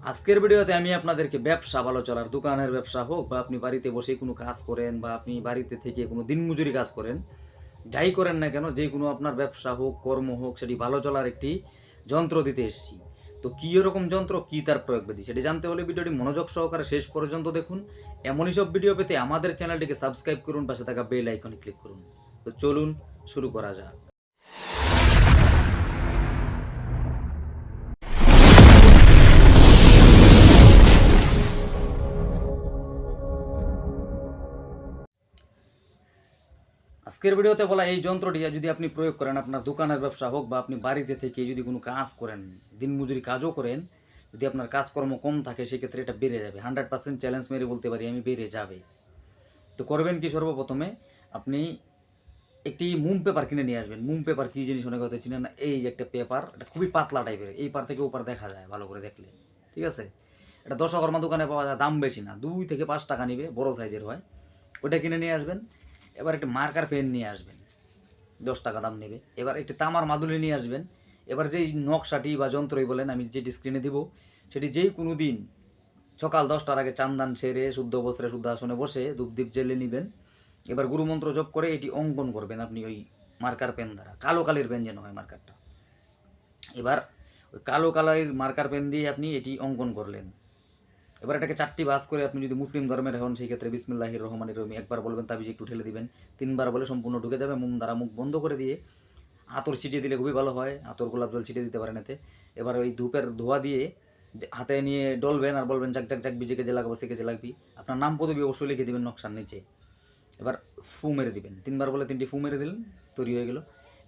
আজকের ভিডিওতে আমি আপনাদেরকে ব্যবসা ভালো চলার, দোকানের ব্যবসা হোক বা আপনি বাড়িতে বসে কোনো কাজ করেন বা আপনি বাড়িতে থেকে কোনো দিনমজুরি কাজ করেন, যাই করেন না কেন, যে কোনো আপনার ব্যবসা হোক, কর্ম হোক, সেটি ভালো চলার একটি যন্ত্র দিতে এসেছি। তো কী এরকম যন্ত্র, কী তার প্রয়োগ বিধি সেটি জানতে হলে ভিডিওটি মনোযোগ সহকারে শেষ পর্যন্ত দেখুন। এমনই সব ভিডিও পেতে আমাদের চ্যানেলটিকে সাবস্ক্রাইব করুন, পাশে থাকা বেল আইকনে ক্লিক করুন। তো চলুন শুরু করা যাক। আজকের ভিডিওতে বলা এই যন্ত্রটি যদি আপনি প্রয়োগ করেন, আপনার দোকানের ব্যবসা হোক বা আপনি বাড়িতে থেকে যদি কোনো কাজ করেন দিনমজুরি কাজও করেন, যদি আপনার কাজকর্ম কম থাকে, সেক্ষেত্রে এটা বেড়ে যাবে। হান্ড্রেড পার্সেন্ট চ্যালেঞ্জ মেরে বলতে পারি আমি, বেড়ে যাবে। তো করবেন কি সর্বপ্রথমে? আপনি একটি মুম পেপার কিনে নিয়ে আসবেন। মুম পেপার কী জিনিস অনেক হয়তো চিনেন না? এই যে একটা পেপার, এটা খুবই পাতলা টাইপের এই পার থেকে ওপার দেখা যায় ভালো করে দেখলে। ঠিক আছে? এটা দশকর্মা দোকানে পাওয়া যায়, দাম বেশি না। দুই থেকে পাঁচ টাকা নিবে, বড় সাইজের হয়। ওটা কিনে নিয়ে আসবেন। এবার একটি মার্কার পেন নিয়ে আসবেন। দশ টাকা দাম নেবে। এবার একটি তামার মাদুলি নিয়ে আসবেন। এবার যেই নকশাটি বা যন্ত্রই বলেন, আমি যেটি স্ক্রিনে দিব, সেটি যেই কোনো দিন সকাল দশটার আগে চান্দান সেরে, শুদ্ধ বস্ত্রে শুদ্ধ আসনে বসে ধূপদীপ জেলে নেবেন। এবার গুরুমন্ত্র জপ করে এটি অঙ্কন করবেন আপনি ওই মার্কার পেন দ্বারা। কালো কালির পেন যেন হয় মার্কারটা এবার ওই কালো কালারের মার্কার পেন দিয়ে আপনি এটি অঙ্কন করলেন। এবার এটাকে চারটি বাস করে আপনি যদি মুসলিম ধর্মের হন, সেই ক্ষেত্রে বিসমিল্লাহির রহমানির রহিম একবার বলবেন তাবিজ একটু ঠেলে দিবেন। তিনবার বলে সম্পূর্ণ ঢুকে যাবে মুম দ্বারা মুখ বন্ধ করে দিয়ে আতর ছিটিয়ে দিলে খুবই ভালো হয়, আতর গোলাপ জল ছিটিয়ে দিতে পারেন এতে। এবার ওই ধূপের ধোয়া দিয়ে হাতে নিয়ে ডলবেন আর বলবেন জাক জাক জাক বিজেকে যে লাগাবো, সেকে যে লাগবি। আপনার নাম পদবি অবশ্যই লিখে দিবেন নকশার নিচে। এবার ফু মেরে দিবেন। তিনবার বলে তিনটি ফু মেরে দিলেন, তৈরি হয়ে গেল।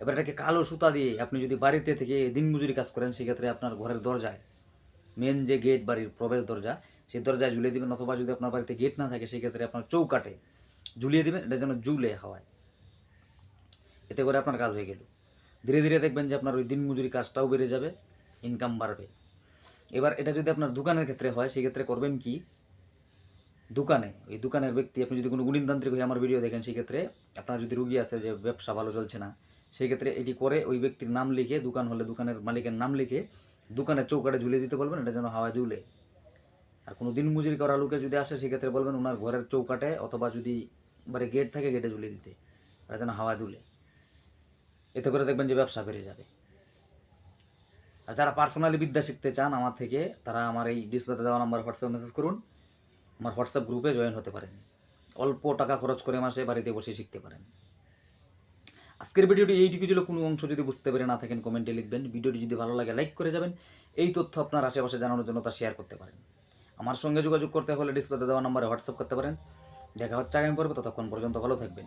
এবার এটাকে কালো সুতা দিয়ে আপনি যদি বাড়িতে থেকে দিনমজুরি কাজ করেন সেক্ষেত্রে আপনার ঘরের দরজায়, মেন যে গেট বাড়ির প্রবেশ দরজা সেই দরজায় ঝুলিয়ে দিবেন অথবা যদি আপনার বাড়িতে গেট না থাকে, সেক্ষেত্রে আপনার চৌকাটে ঝুলিয়ে দিবেন, এটা যেন ঝুলে হাওয়ায়। এতে করে আপনার কাজ হয়ে গেল। ধীরে ধীরে দেখবেন যে আপনার ওই দিনমজুরি কাজটাও বেড়ে যাবে ইনকাম বাড়বে। এবার এটা যদি আপনার দোকানের ক্ষেত্রে হয়, সেক্ষেত্রে করবেন কি? দোকানে, ওই দোকানের ব্যক্তি, আপনি যদি কোনো গুণিনতান্ত্রিক হয়ে আমার ভিডিও দেখেন, সেক্ষেত্রে আপনার যদি রুগী আছে যে ব্যবসা ভালো চলছে না, সেক্ষেত্রে এটি করে ওই ব্যক্তির নাম লিখে, দোকান হলে দোকানের মালিকের নাম লিখে দোকানের চৌকাটে ঝুলিয়ে দিতে বলবেন, এটা যেন হাওয়ায় ঝুলে। আর কোনো দিন মজুরি করা লোকে যদি আসে, সেক্ষেত্রে বলবেন ওনার ঘরের চৌকাটে অথবা যদি বাড়ি গেট থাকে গেটে ঝুলিয়ে দিতে। এটা যেন হাওয়া দুলে। এতে করে দেখবেন যে ব্যবসা বেড়ে যাবে। আর যারা পার্সোনালি বিদ্যা শিখতে চান আমার থেকে, তারা আমার এই ডিসপ্লেতে দেওয়া নাম্বার হোয়াটসঅ্যাপ মেসেজ করুন। আমার হোয়াটসঅ্যাপ গ্রুপে জয়েন হতে পারেন। অল্প টাকা খরচ করে মাসে বাড়িতে বসে শিখতে পারেন। আজকের ভিডিওটি এইটুকু ছিল। কোনো অংশ যদি বুঝতে পেরে না থাকেন কমেন্টে লিখবেন। ভিডিওটি যদি ভালো লাগে লাইক করে যাবেন। এই তথ্য আপনার আশেপাশে জানানোর জন্য তা শেয়ার করতে পারেন। আমার সঙ্গে যোগাযোগ করতে হলে ডিসপ্লেতে দেওয়া নম্বরে হোয়াটসঅ্যাপ করতে পারেন। দেখা হচ্ছে আগামী পর্ব, ততক্ষণ পর্যন্ত ভালো থাকবেন।